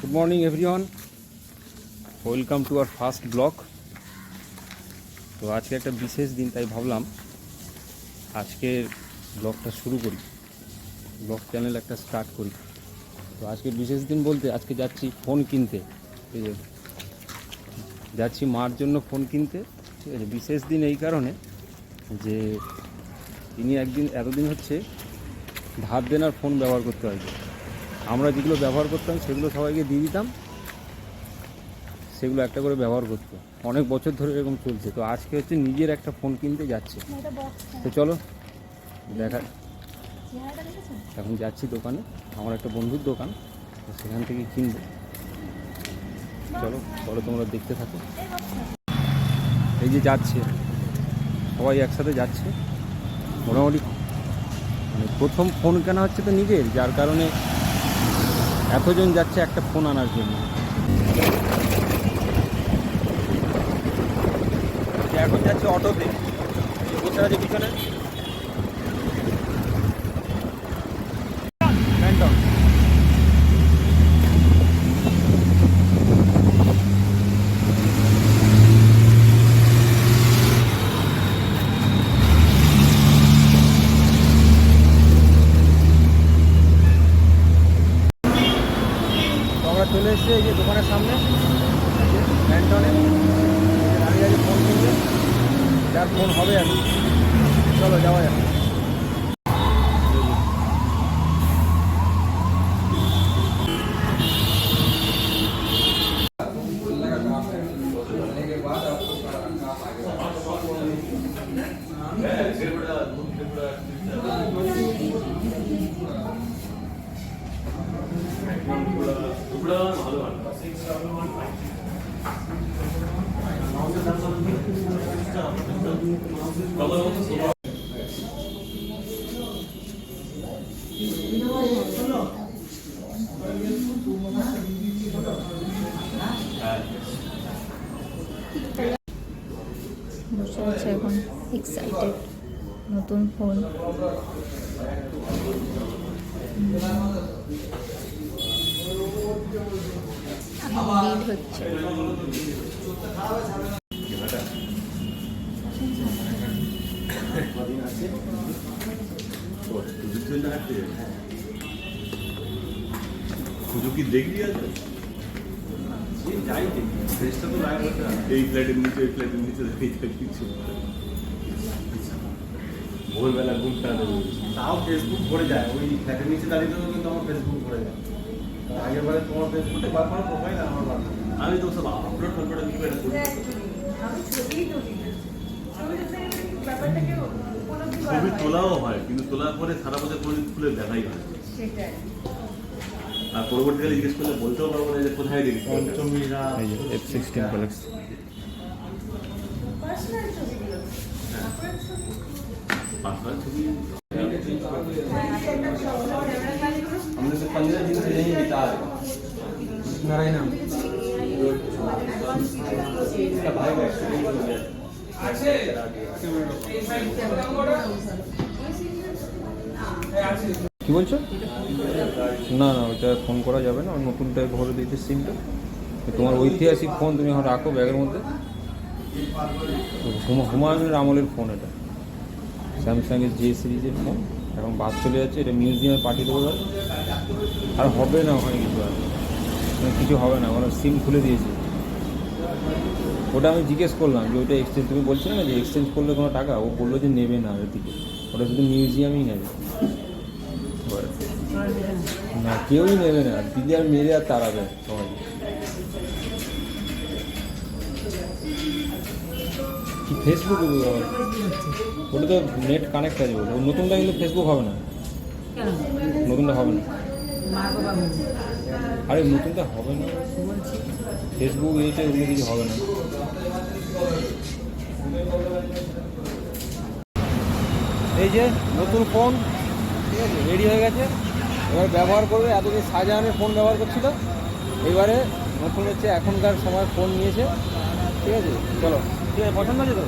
Good morning everyone welcome to our first blog তো আজকে একটা বিশেষ দিন, তাই ভাবলাম আজকে ব্লগটা শুরু করি। ব্লগ চ্যানেল একটা স্টার্ট করি। তো আজকে বিশেষ দিন বলতে আজকে যাচ্ছি ফোন কিনতে। ঠিক আছে যাচ্ছি মার জন্য ফোন কিনতে। ঠিক আছে, বিশেষ দিন এই কারণে যে তিনি একদিন, এতদিন হচ্ছে ধার দেনার ফোন ব্যবহার করতে হয়। আমরা যেগুলো ব্যবহার করতাম সেগুলো সবাইকে দিয়ে দিতাম। সেগুলো একটা করে ব্যবহার করতো। অনেক বছর ধরে এরকম চলছে। তো আজকে হচ্ছে নিজের একটা ফোন কিনতে যাচ্ছে। তো চলো দেখা এখন যাচ্ছি দোকানে। আমার একটা বন্ধুর দোকান সেখান থেকে কিনবো। চলো চলো তোমরা দেখতে থাকো। এই যে যাচ্ছে সবাই একসাথে যাচ্ছে। মোটামুটি মানে প্রথম ফোন কেনা হচ্ছে তো নিজের যার কারণে এতজন যাচ্ছে একটা ফোন আনার জন্য। এখন যাচ্ছে অটোতে বসে আছে পিছনে Phantom। তো চলে এই যে দোকানের সামনে ল্যান্টনে দাঁড়িয়ে আছে ফোন করবে, যার ফোন হবে আমি চলো, যাওয়া যাক বসে আছে এখন এক্সাইটেড নতুন ফোন হচ্ছে পুজো কি দেখবি আছে এই ফ্ল্যাটের নিচে এই ফ্ল্যাটের নিচে দেখি কিছু ভোরবেলা ঘুমটা দেবে তাও ফেসবুক ভরে যায় ওই ফ্ল্যাটের নিচে দাঁড়িয়ে থাকলেও কিন্তু আমার ফেসবুক ভরে যায় আমি তো সব আপলোড ফলোড করে করি আমি ছবি তোলাও হয় কিন্তু তোলার পরে সারা বছর কোনো খুলে দেখাই হয় আর পরবর্তীকালে জিজ্ঞেস করলে বলতেও পারব না যে কোথায় দেখেছি। পঞ্চমীরা হ্যাঁ। ছবি। पंद्रह दिन से यही बिता रहे नारायण इसका भाई का एक्सीडेंट हो गया কি বলছো না না ওইটা ফোন করা যাবে না ওই নতুনটা ভরে দিয়েছে সিমটা তোমার ঐতিহাসিক ফোন তুমি এখন রাখো ব্যাগের মধ্যে হুমা- হুমায়ুনের আমলের ফোন এটা স্যামসাংয়ের যে সিরিজের ফোন এখন বাদ চলে যাচ্ছে এটা মিউজিয়ামে পাঠিয়ে দেবো। আর হবে না ওখানে কিছু আর। মানে কিছু হবে না ওরা সিম খুলে দিয়েছে। ওটা আমি জিজ্ঞেস করলাম যে ওইটা এক্সচেঞ্জ তুমি বলছিলে না যে এক্সচেঞ্জ করলে কোনো টাকা? ও বলল যে নেবে না ওদের দিকে। ওটা শুধু মিউজিয়ামই নেবে। না। কেউই নেবে না। দিদি আর মেরে আর তাড়াবে সবাই কি ফেসবুক ওটা তো নেট কানেক্ট আছে ওটা নতুনটা কিন্তু ফেসবুক হবে না। নতুনটা হবে না। আরে নতুনটা হবে না। ফেসবুক ইয়েতে ওগুলো কিছু হবে না। এই যে নতুন ফোন ঠিক আছে রেডি হয়ে গেছে। এবার ব্যবহার করবে এতদিন শাহজাহানের ফোন ব্যবহার করছিল। এবারে নতুন হচ্ছে এখনকার সময় ফোন নিয়েছে। ঠিক আছে চলো। ঠিক আছে পছন্দ আছে তো